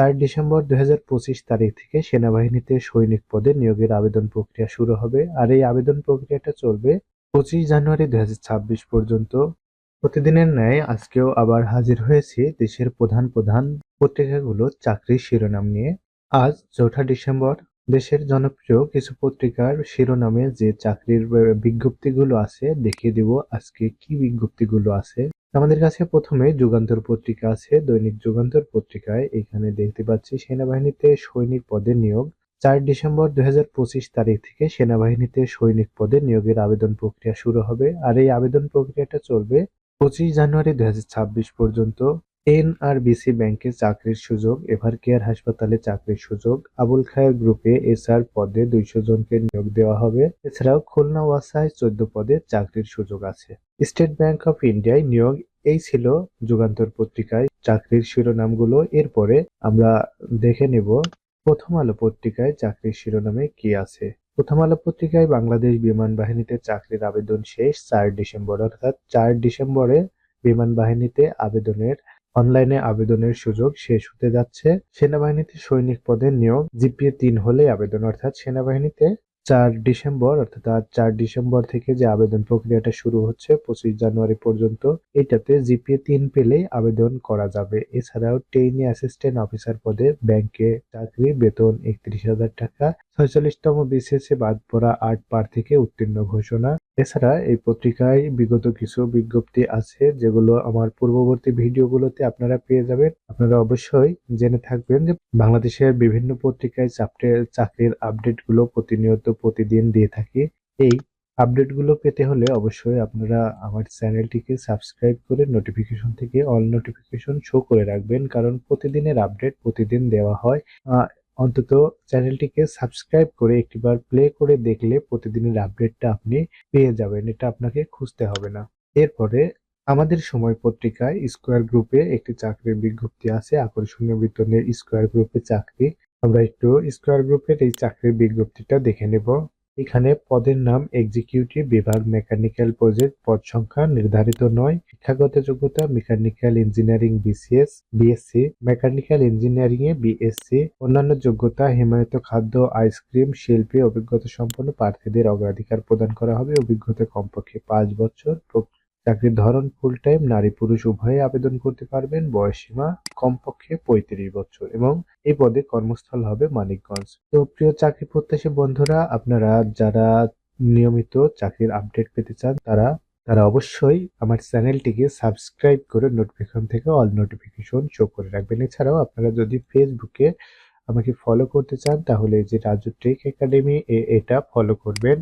চার ডিসেম্বর দুই হাজার পঁচিশ তারিখ থেকে সেনাবাহিনীতে সৈনিক পদে নিয়োগের আবেদন প্রক্রিয়া শুরু হবে। আর এই আবেদন প্রক্রিয়াটা চলবে পঁচিশ জানুয়ারি দু হাজার ছাব্বিশ পর্যন্ত। প্রতিদিনের ন্যায় আজকেও আবার হাজির হয়েছি দেশের প্রধান প্রধান পত্রিকাগুলো চাকরির শিরোনাম নিয়ে। আজ চৌঠা ডিসেম্বর, দেশের জনপ্রিয় কিছু পত্রিকার শিরোনামে যে চাকরির বিজ্ঞপ্তিগুলো আছে দেখিয়ে দিব আজকে কি বিজ্ঞপ্তিগুলো আছে। আমাদের কাছে প্রথমে যুগান্তর পত্রিকা আছে, দৈনিক যুগান্তর পত্রিকায়। এখানে দেখতে পাচ্ছি সেনাবাহিনীতে সৈনিক পদে নিয়োগ। চার ডিসেম্বর দুই হাজার পঁচিশ তারিখ থেকে সেনাবাহিনীতে সৈনিক পদে নিয়োগের আবেদন প্রক্রিয়া শুরু হবে। আর এই আবেদন প্রক্রিয়াটা চলবে পঁচিশ জানুয়ারি দুই হাজার ছাব্বিশ পর্যন্ত। এনআরবিসি ব্যাংকে চাকরির সুযোগ এভার কেয়ার হাসপাতালে চাকরির সুযোগ, আবুল খায়ের গ্রুপে এসআর পদে দুইশো জনকে নিয়োগ দেওয়া হবে। এছাড়াও খুলনা ওয়াসায় চোদ্দ পদে চাকরির সুযোগ আছে। স্টেট ব্যাংক অফ ইন্ডিয়ায় নিয়োগ, এই ছিল যুগান্তর পত্রিকায় চাকরির শিরোনামগুলো। এরপরে আমরা দেখে নেব প্রথম আলো পত্রিকায় চাকরির শিরোনামে কি আছে। প্রথম আলো পত্রিকায় বাংলাদেশ বিমান বাহিনীতে চাকরির আবেদন শেষ চার ডিসেম্বর, অর্থাৎ চার ডিসেম্বরে বিমান বাহিনীতে আবেদনের অনলাইনে আবেদনের সুযোগ শেষ হতে যাচ্ছে। সেনাবাহিনীতে সৈনিক পদে নিয়োগ, জিপিএ তিন হলে আবেদন। অর্থাৎ সেনাবাহিনীতে চার ডিসেম্বর, অর্থাৎ চার ডিসেম্বর থেকে যে আবেদন প্রক্রিয়াটা শুরু হচ্ছে, পঁচিশ জানুয়ারি পর্যন্ত, এটাতে জিপিএ তিন পেলে আবেদন করা যাবে। এছাড়াও ট্রেইনি অ্যাসিস্ট্যান্ট অফিসার পদে ব্যাংকে চাকরি, বেতন একত্রিশ হাজার টাকা ছয়চল্লিশতম বিসিএসে বাদ পড়া আট প্রার্থীকে উত্তীর্ণ ঘোষণা। এছাড়া এই পত্রিকায় বিগত কিছু বিজ্ঞপ্তি আছে, যেগুলো আমার পূর্ববর্তী ভিডিওগুলোতে আপনারা পেয়ে যাবেন। আপনারা অবশ্যই জেনে থাকবেন যে বাংলাদেশের বিভিন্ন পত্রিকায় চাপটে- চাকরির আপডেটগুলো প্রতিনিয়ত প্রতিদিন দিয়ে থাকি। এই আপডেটগুলো পেতে হলে অবশ্যই আপনারা আমার চ্যানেলটিকে সাবস্ক্রাইব করে নোটিফিকেশন থেকে অল নোটিফিকেশন শো করে রাখবেন, কারণ প্রতিদিনের আপডেট প্রতিদিন দেওয়া হয়। অন্তত চ্যানেলটিকে সাবস্ক্রাইব করে একটিবার প্লে করে দেখলে প্রতিদিনের আপডেটটা আপনি পেয়ে যাবেন, এটা আপনাকে খুঁজতে হবে না। এরপরে আমাদের সময় পত্রিকায় স্কোয়ার গ্রুপে একটি চাকরির বিজ্ঞপ্তি আছে, আকর্ষণীয় বেতনের স্কোয়ার গ্রুপে চাকরি। আমরা একটু স্কোয়ার গ্রুপের এই চাকরির বিজ্ঞপ্তিটা দেখে নেব। এখানে পদের নাম এক্সিকিউটিভ বিভাগ মেকানিক্যাল প্রজেক্ট পদ সংখ্যা নির্ধারিত নয়। শিক্ষাগত যোগ্যতা mechanical engineering BCS BSc mechanical engineering এ বিএসসি অন্যান্য যোগ্যতা, হিমায়িত খাদ্য আইসক্রিম শিল্পে, অভিজ্ঞতা সম্পন্ন প্রার্থীদের অগ্রাধিকার প্রদান করা হবে। অভিজ্ঞতা কমপক্ষে পাঁচ বছর চাকরির ধরন ফুল টাইম নারী পুরুষ উভয়ে আবেদন করতে পারবেন। বয়সীমা কমপক্ষে পঁয়ত্রিশ বছর এবং এই পদে কর্মস্থল হবে মানিকগঞ্জ। তো প্রিয় চাকরি প্রত্যাশী বন্ধুরা, আপনারা যারা নিয়মিত চাকরির আপডেট পেতে চান, তারা তারা অবশ্যই আমার চ্যানেলটিকে সাবস্ক্রাইব করে নোটিফিকেশন থেকে অল নোটিফিকেশন শো করে রাখবেন। এছাড়াও আপনারা যদি ফেসবুকে আমাকে ফলো করতে চান, তাহলে যে রাজু টেক একাডেমি এটা ফলো করবেন।